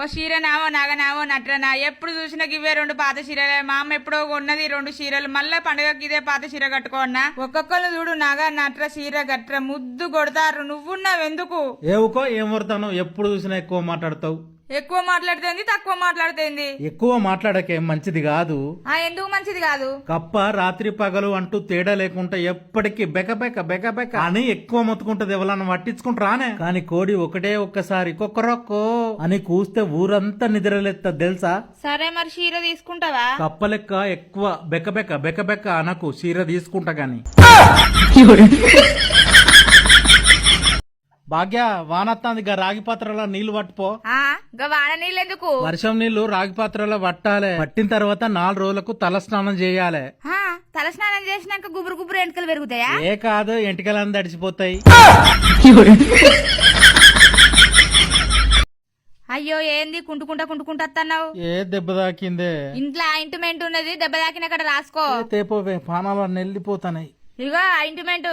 ఓ చీరనామో నగనామో నట్రనా ఎప్పుడు చూసినా ఇవే రెండు పాత చీరలే. మా అమ్మ ఎప్పుడో ఉన్నది రెండు చీరలు. మళ్ళీ పండగకి ఇదే పాత చీర కట్టుకోన్నా ఒక్కొక్కరు చూడు నగ నట్ర చీర గట్ర ముద్దు కొడతారు. నువ్వున్నావెందుకు? ఏవుకో ఏం వడతాను ఎప్పుడు చూసినా ఎక్కువ మాట్లాడతావు. ఎక్కువ మాట్లాడుతుంది తక్కువ మాట్లాడుతుంది? ఎక్కువ మాట్లాడకే మంచిది కాదు. ఆ ఎందుకు మంచిది కాదు? కప్ప రాత్రి పగలు అంటూ తేడా లేకుండా ఎప్పటికీ బెక బెక బెక బెక అని ఎక్కువ మొత్తుకుంటది ఎవరన్నా పట్టించుకుంటారానే కానీ కోడి ఒకటే ఒక్కసారి కొక్కరొక్కో అని కూస్తే ఊరంతా నిద్రలేస్తా తెలుసా? సరే మరి చీర తీసుకుంటావా? కప్ప లెక్క ఎక్కువ బెక బెక బెక బెక అనకు చీర తీసుకుంటా గాని. భాగ్య వానత్తాంది. గా రాగి పాత్రలో నీళ్ళు పట్టుపో. గా వాన నీళ్ళెందుకు? వర్షం నీళ్ళు రాగి పాత్రలో పట్టాలి. పట్టిన తర్వాత నాలుగు రోజులకు తల స్నానం చేయాలి. ఆ, తలస్నానం చేసినాక గుబురు గుబురు ఎంటకలు పెరుగుతాయా? ఏ కాదు ఎంటికలన్నీ తడిచిపోతాయి అయ్యో ఏంది? కుంటుకుంటా కుంటుకుంటా ఏ దెబ్బ తాకిందే? ఇంట్లో ఆయింట్మెంట్ ఉన్నది దెబ్బ తాకిన అక్కడ రాసుకో. తేపోవే పానాలు నెల్లిపోతాయి ఇదిగో ఆయింట్మెంట్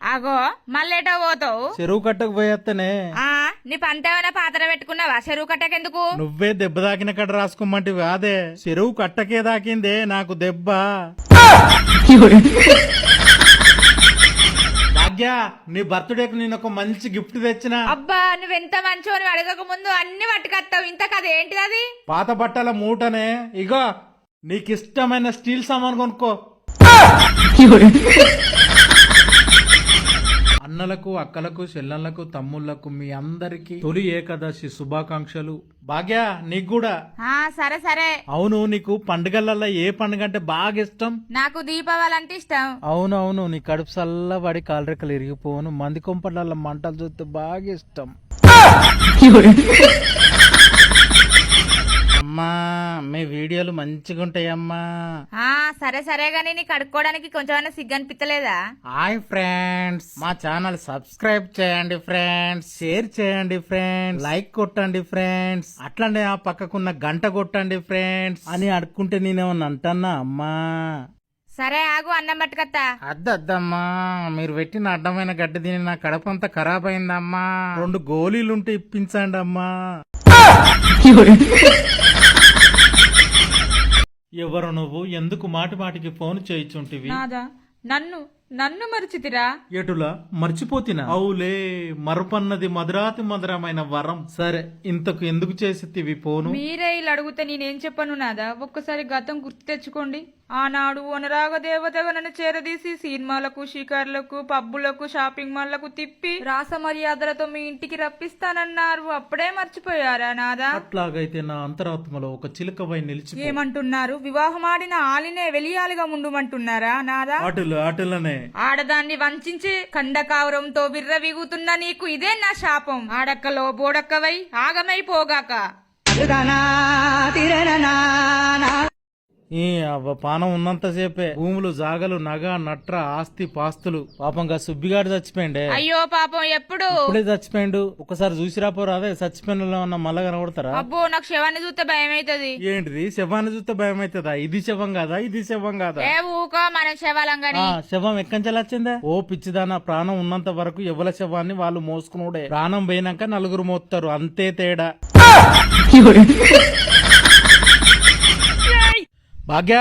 ఆగో మళ్ళేటో పోతావు? చెరువు కట్టకు పోయేత్తనే. ఆ నీ పంటేమైనా పాత్ర పెట్టుకున్నావా? చెరువు కట్టకెందుకు? నువ్వే దెబ్బ తాకిన కడ రాసుకోమంటే కాదే. చెరువు కట్టకే దాకిందే నాకు దెబ్బ. భాగ్య నీ బర్త్డేకి నేను ఒక మంచి గిఫ్ట్ తెచ్చిన. అబ్బా నువ్వెంత మంచో నువ్వు అడగక ముందు అన్ని పట్టుకొస్తావు ఇంత కథ ఏంటిది అది? పాత బట్టల మూటనే. ఇగో నీకు ఇష్టమైన స్టీల్ సామాన్ కొనుక్కో. అన్నలకు అక్కలకు చెల్లెళ్ళకు తమ్ముళ్ళకు మీ అందరికి తొలి ఏకాదశి శుభాకాంక్షలు. భాగ్య నీకు కూడా. ఆ సరే సరే. అవును నీకు పండుగలలో ఏ పండుగ అంటే బాగా ఇష్టం? నాకు దీపావళి అంటే ఇష్టం. అవును అవును నీ కడుపు చల్లబడి కాలరెక్కలు ఇరిగిపోను. మంది కొంపల మంటలు చూస్తే బాగా ఇష్టం. అమ్మా మీ వీడియోలు మంచిగా ఉంటాయమ్మా. ఆ సరే సరే గానీ నీకు కడుక్కోవడానికి కొంచెమైనా సిగ్గు అనిపించలేదా హాయ్ ఫ్రెండ్స్. మా ఛానల్ సబ్స్క్రైబ్ చేయండి ఫ్రెండ్స్. షేర్ చేయండి ఫ్రెండ్స్. లైక్ కొట్టండి ఫ్రెండ్స్. అట్లనే ఆ పక్కకున్న గంట కొట్టండి ఫ్రెండ్స్. అని అడుక్కుంటే నేనేమన్నా అంటన్నా అమ్మా? సరే ఆగు అన్నం పట్టుకత్తా. అద్దద్దమ్మా మీరు పెట్టిన అడ్డమైన గడ్డి తిని నా కడపంతా ఖరాబ్ అయిందమ్మా రెండు గోళీలుంటే ఇప్పించండి అమ్మా ఎవరు నువ్వు? ఎందుకు మాటి మాటికి ఫోన్ చేయిచుంటివి? నాదా నన్ను నన్ను మరిచితిరా? ఎటులా? మర్చిపోతినా? అవులే మరపన్నది మధురాతి మధురమైన వరం. సరే ఇంతకు ఎందుకు చేసేతివి ఫోను? మీరే ఇలా అడిగితే నేనేం చెప్పను నాదా? ఒక్కసారి గతం గుర్తు తెచ్చుకోండి. ఆనాడు వనరాగ దేవతగా నన్ను చేరదీసి సినిమాలకు షికార్లకు పబ్బులకు షాపింగ్ మాల్లకు తిప్పి రాస మర్యాదలతో మీ ఇంటికి రప్పిస్తానన్నారు. అప్పుడే మర్చిపోయారా నాదా? అట్లాగైతే నా అంతరాత్మలో ఒక చిలుకవై నిలిచి ఏమంటున్నారు? వివాహమాడిన ఆలినే వెలియాలిగా ముందుమంటున్నారా నాదా? ఆటలు ఆటలనే. ఆడదాన్ని వంచించి కండకావరంతో విర్రవీగుతున్న నీకు ఇదే నా శాపం. ఆడక్కలో బోడక్కవై ఆగమై పోగాక ఈ పానం ఉన్నంతసేపే భూములు జాగలు నగ నట్ర ఆస్తి పాస్తులు. పాపంగా సుబ్బిగాడు చచ్చిపోయిండే. అయ్యో పాపం ఎప్పుడు? ఇప్పుడే చచ్చిపోయిండు. ఒకసారి చూసిరాపోరా అదే చచ్చిపోయిన ఉన్న మళ్ళా కనబడతారా? అబ్బో నాకు శవాన్ని చూస్తే భయం అవుతుంది ఏంటిది? శవాన్ని చూస్తే భయం అవుతుందా ఇది శవం కాదా? ఇది శవం కాదా? ఏ ఊకో మనం శవాలం శవం ఎక్కంచెలు వచ్చిందా? ఓ పిచ్చిదానా ప్రాణం ఉన్నంత వరకు ఎవల శవాన్ని వాళ్ళు మోసుకునుడే ప్రాణం పోయినాక నలుగురు మోస్తారు అంతే తేడా. భాగ్య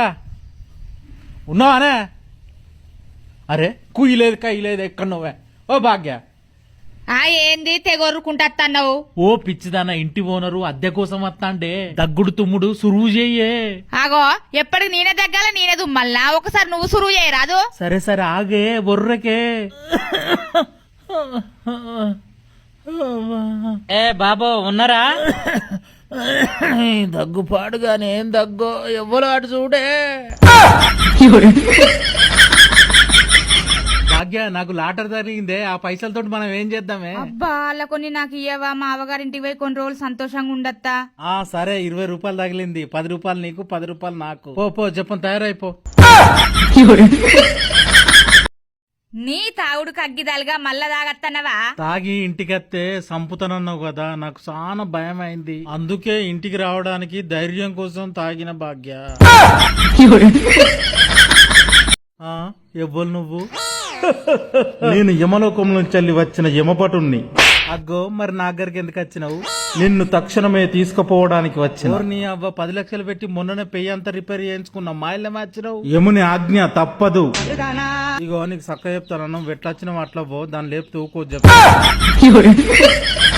ఉన్నావానే అరే కుయ్యి లేదు కయ్యి లేదు ఎక్కడ నువ్వే ఓ భాగ్య. ఆ ఏంది తెగొరుకుంటన్నావు ఓ పిచ్చిదానా ఇంటి ఓనరు అద్దె కోసం వస్తాండే దగ్గుడు తుమ్ముడు సురువు చెయ్యే ఆగో ఎప్పటికి నేనే తగ్గాల నేనే దుమ్మల్లా? ఒకసారి నువ్వు సురువు చేయరాదు సరే సరే ఆగే బొర్రకే. ఏ బాబు ఉన్నారా? దగ్గు పాడుగానే ఏం దగ్గు? ఎవ్వరు అటు చూడే? భాగ్య నాకు లాటర్ జరిగిందే. ఆ పైసలతో మనం ఏం చేద్దామే? అబ్బా అలా కొన్ని నాకు ఇయ్యవా? మా అవగారింటికి పోయి కొన్ని రోజులు సంతోషంగా ఉండత్తా. ఆ సరే ఇరవై రూపాయలు తగిలింది. పది రూపాయలు నీకు పది రూపాయలు నాకు. పో పో చెప్పని తయారైపో. నీ తాగుడు కగ్గిదాలుగా మళ్ళా తాగత్తన్నవా? తాగి ఇంటికత్తే సంపుతానన్నావు కదా నాకు చాలా భయం అయింది అందుకే ఇంటికి రావడానికి ధైర్యం కోసం తాగిన భాగ్య. ఆ, ఎవ్వరు నువ్వు? నేను యమలోకం నుంచి వెళ్ళి వచ్చిన యమపటుణ్ణి అగ్గో మరి నా దగ్గరికి ఎందుకు వచ్చినావు? నిన్ను తక్షణమే తీసుకుపోవడానికి వచ్చిన. నీ అవ్వ పది లక్షలు పెట్టి మొన్ననే పెయ్యి అంతా రిపేర్ చేయించుకున్నా మాయిల మార్చినావు? యముని ఆజ్ఞ తప్పదు. ఇగో నీకు సక్క చెప్తాను వెట్లొచ్చినావు అట్లా పో దాని లేపు తూకో చెప్తా